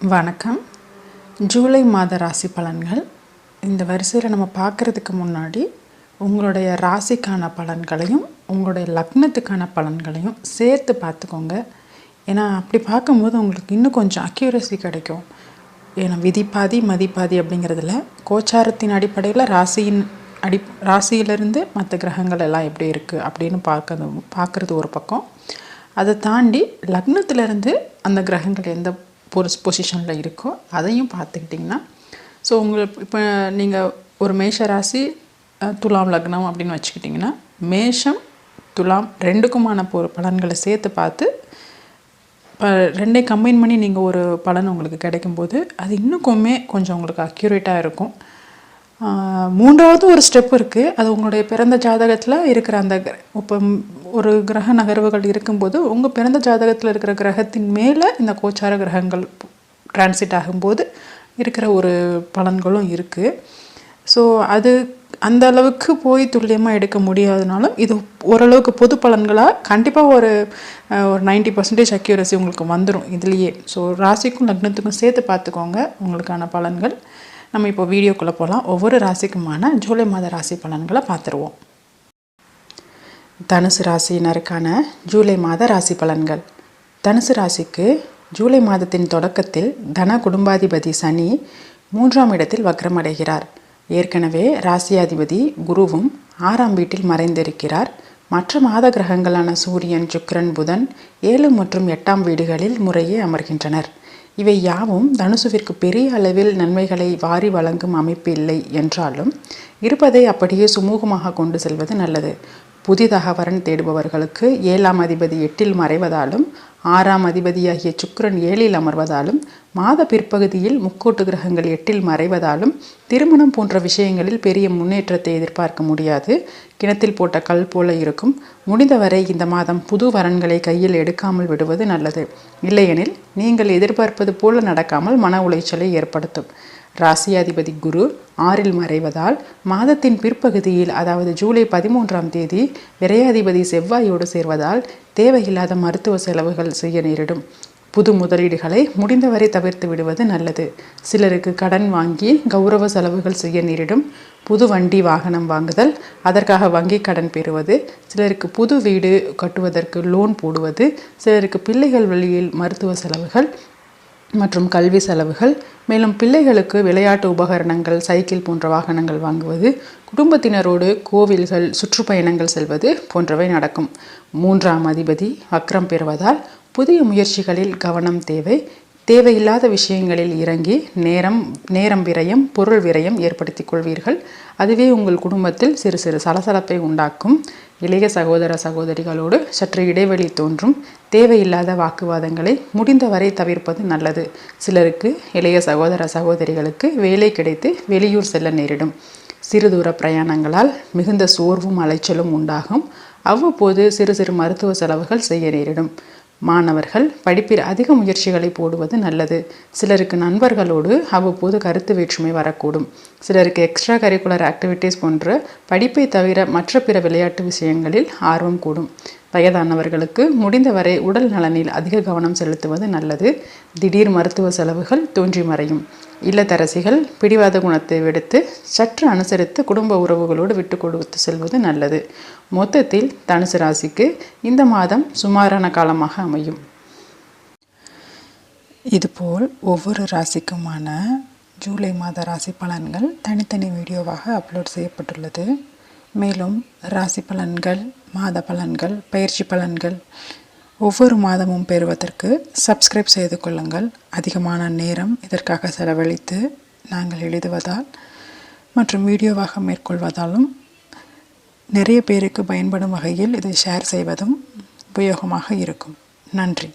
வணக்கம். ஜூலை மாத ராசி பலன்கள். இந்த வரிசையில் நம்ம பார்க்குறதுக்கு முன்னாடி உங்களுடைய ராசிக்கான பலன்களையும் உங்களுடைய லக்னத்துக்கான பலன்களையும் சேர்த்து பார்த்துக்கோங்க. ஏன்னா அப்படி பார்க்கும்போது உங்களுக்கு இன்னும் கொஞ்சம் அக்யூரசி கிடைக்கும். ஏன்னா விதி பாதி அப்படிங்கிறதுல கோச்சாரத்தின் அடிப்படையில் ராசியின் அடி ராசியிலிருந்து மற்ற கிரகங்கள் எல்லாம் எப்படி இருக்குது அப்படின்னு பார்க்கறது பார்க்குறது ஒரு பக்கம். அதை தாண்டி லக்னத்திலேருந்து அந்த கிரகங்கள் எந்த பொசிஷனில் இருக்கோ அதையும் பார்த்துக்கிட்டிங்கன்னா ஸோ உங்களுக்கு இப்போ நீங்கள் ஒரு மேஷ ராசி துலாம் லக்னம் அப்படின்னு வச்சுக்கிட்டிங்கன்னா மேஷம் துலாம் ரெண்டுக்குமான பொ பலன்களை சேர்த்து பார்த்து இப்போ ரெண்டே கம்பைன் பண்ணி நீங்கள் ஒரு பலன் உங்களுக்கு கிடைக்கும்போது அது இன்னுக்குமே கொஞ்சம் உங்களுக்கு அக்யூரேட்டாக இருக்கும். மூன்றாவது ஒரு ஸ்டெப் இருக்குது அது உங்களுடைய பிறந்த ஜாதகத்தில் இருக்கிற அந்த இப்போ ஒரு கிரக நகர்வுகள் இருக்கும்போது உங்கள் பிறந்த ஜாதகத்தில் இருக்கிற கிரகத்தின் மேலே இந்த கோச்சார கிரகங்கள் டிரான்சிட் ஆகும்போது இருக்கிற ஒரு பலன்களும் இருக்குது ஸோ அது அந்த அளவுக்கு போய் துல்லியமாக எடுக்க முடியாதனாலும் இது ஓரளவுக்கு பொது பலன்களாக கண்டிப்பாக ஒரு ஒரு நைன்டி பர்சன்டேஜ் அக்யூரசி உங்களுக்கு வந்துடும் இதுலேயே. ஸோ ராசிக்கும் லக்னத்துக்கும் சேர்த்து பார்த்துக்கோங்க உங்களுக்கான பலன்கள். நம்ம இப்போ வீடியோக்குள்ளே போகலாம் ஒவ்வொரு ராசிக்குமான ஜூலை மாத ராசி பலன்களை பார்த்துருவோம். தனுசு ராசியினருக்கான ஜூலை மாத ராசி பலன்கள். தனுசு ராசிக்கு ஜூலை மாதத்தின் தொடக்கத்தில் தன குடும்பாதிபதி சனி மூன்றாம் இடத்தில் வக்ரமடைகிறார். ஏற்கனவே ராசியாதிபதி குருவும் ஆறாம் வீட்டில் மறைந்திருக்கிறார். மற்ற மாத கிரகங்களான சூரியன் சுக்கிரன் புதன் ஏழு மற்றும் எட்டாம் வீடுகளில் முறையே அமர்கின்றனர். இவை யாவும் தனுசுவிற்கு பெரிய அளவில் நன்மைகளை வாரி வழங்கும் அமைப்பு இல்லை என்றாலும் இருப்பதை அப்படியே சுமூகமாக கொண்டு செல்வது நல்லது. புதிதாக வரன் தேடுபவர்களுக்கு ஏழாம் அதிபதி எட்டில் மறைவதாலும் ஆறாம் அதிபதியாகிய சுக்கரன் ஏழில் அமர்வதாலும் மாத பிற்பகுதியில் முக்கோட்டு கிரகங்கள் எட்டில் மறைவதாலும் திருமணம் போன்ற விஷயங்களில் பெரிய முன்னேற்றத்தை எதிர்பார்க்க முடியாது. கிணத்தில் போட்ட கல் போல இருக்கும். முடிந்தவரை இந்த மாதம் புது வரன்களை கையில் எடுக்காமல் விடுவது நல்லது. இல்லையெனில் நீங்கள் எதிர்பார்ப்பது போல நடக்காமல் மன உளைச்சலை ஏற்படுத்தும். ராசியாதிபதி குரு ஆறில் மறைவதால் மாதத்தின் பிற்பகுதியில் அதாவது ஜூலை பதிமூன்றாம் தேதி விரையாதிபதி செவ்வாயோடு சேர்வதால் தேவையில்லாத மருத்துவ செலவுகள் செய்ய நேரிடும். புது முதலீடுகளை முடிந்தவரை தவிர்த்து விடுவது நல்லது. சிலருக்கு கடன் வாங்கி கௌரவ செலவுகள் செய்ய நேரிடும். புது வண்டி வாகனம் வாங்குதல் அதற்காக வங்கி கடன் பெறுவது சிலருக்கு புது வீடு கட்டுவதற்கு லோன் போடுவது சிலருக்கு பிள்ளைகள் வழியில் மருத்துவ செலவுகள் மற்றும் கல்வி செலவுகள் மேலும் பிள்ளைகளுக்கு விளையாட்டு உபகரணங்கள் சைக்கிள் போன்ற வாகனங்கள் வாங்குவது குடும்பத்தினரோடு கோவில்கள் சுற்றுப்பயணங்கள் செல்வது போன்றவை நடக்கும். மூன்றாம் அதிபதி வக்ரம் பெறுவதால் புதிய முயற்சிகளில் கவனம் தேவை. தேவையில்லாத விஷயங்களில் இறங்கி நேரம் நேரம் விரயம் பொருள் விரயம் ஏற்படுத்திக் கொள்வீர்கள். அதுவே உங்கள் குடும்பத்தில் சிறு சிறு சலசலப்பை உண்டாக்கும். இளைய சகோதர சகோதரிகளோடு சற்று இடைவெளி தோன்றும். தேவையில்லாத வாக்குவாதங்களை முடிந்தவரை தவிர்ப்பது நல்லது. சிலருக்கு இளைய சகோதர சகோதரிகளுக்கு வேலை கிடைத்து வெளியூர் செல்ல நேரிடும். சிறு தூர பிரயாணங்களால் மிகுந்த சோர்வும் அலைச்சலும் உண்டாகும். அவ்வப்போது சிறு சிறு மருத்துவ செலவுகள் செய்ய நேரிடும். மாணவர்கள் படிப்பில் அதிக முயற்சிகளை போடுவது நல்லது. சிலருக்கு நண்பர்களோடு அவ்வப்போது கருத்து வேற்றுமை வரக்கூடும். சிலருக்கு எக்ஸ்ட்ரா கரிக்குலர் ஆக்டிவிட்டீஸ் போன்ற படிப்பை தவிர மற்ற பிற விளையாட்டு விஷயங்களில் ஆர்வம் கூடும். வயதானவர்களுக்கு முடிந்தவரை உடல் நலனில் அதிக கவனம் செலுத்துவது நல்லது. திடீர் மருத்துவ செலவுகள் தோன்றி மறையும். இல்லத்தரசிகள் பிடிவாத குணத்தை விடுத்து சற்று அனுசரித்து குடும்ப உறவுகளோடு விட்டு கொடுத்து செல்வது நல்லது. மொத்தத்தில் தனுசு ராசிக்கு இந்த மாதம் சுமாரான காலமாக அமையும். இதுபோல் ஒவ்வொரு ராசிக்குமான ஜூலை மாத ராசி பலன்கள் தனித்தனி வீடியோவாக அப்லோட் செய்யப்பட்டுள்ளது. மேலும் ராசி பலன்கள் மாத பலன்கள் பயிற்சி பலன்கள் ஒவ்வொரு மாதமும் பெறுவதற்கு சப்ஸ்கிரைப் செய்து கொள்ளுங்கள். அதிகமான நேரம் இதற்காக செலவழித்து நாங்கள் எழுதுவதால் மற்றும் வீடியோவாக மேற்கொள்வதாலும் நிறைய பேருக்கு பயன்படும் வகையில் இதை ஷேர் செய்வதும் உபயோகமாக இருக்கும். நன்றி.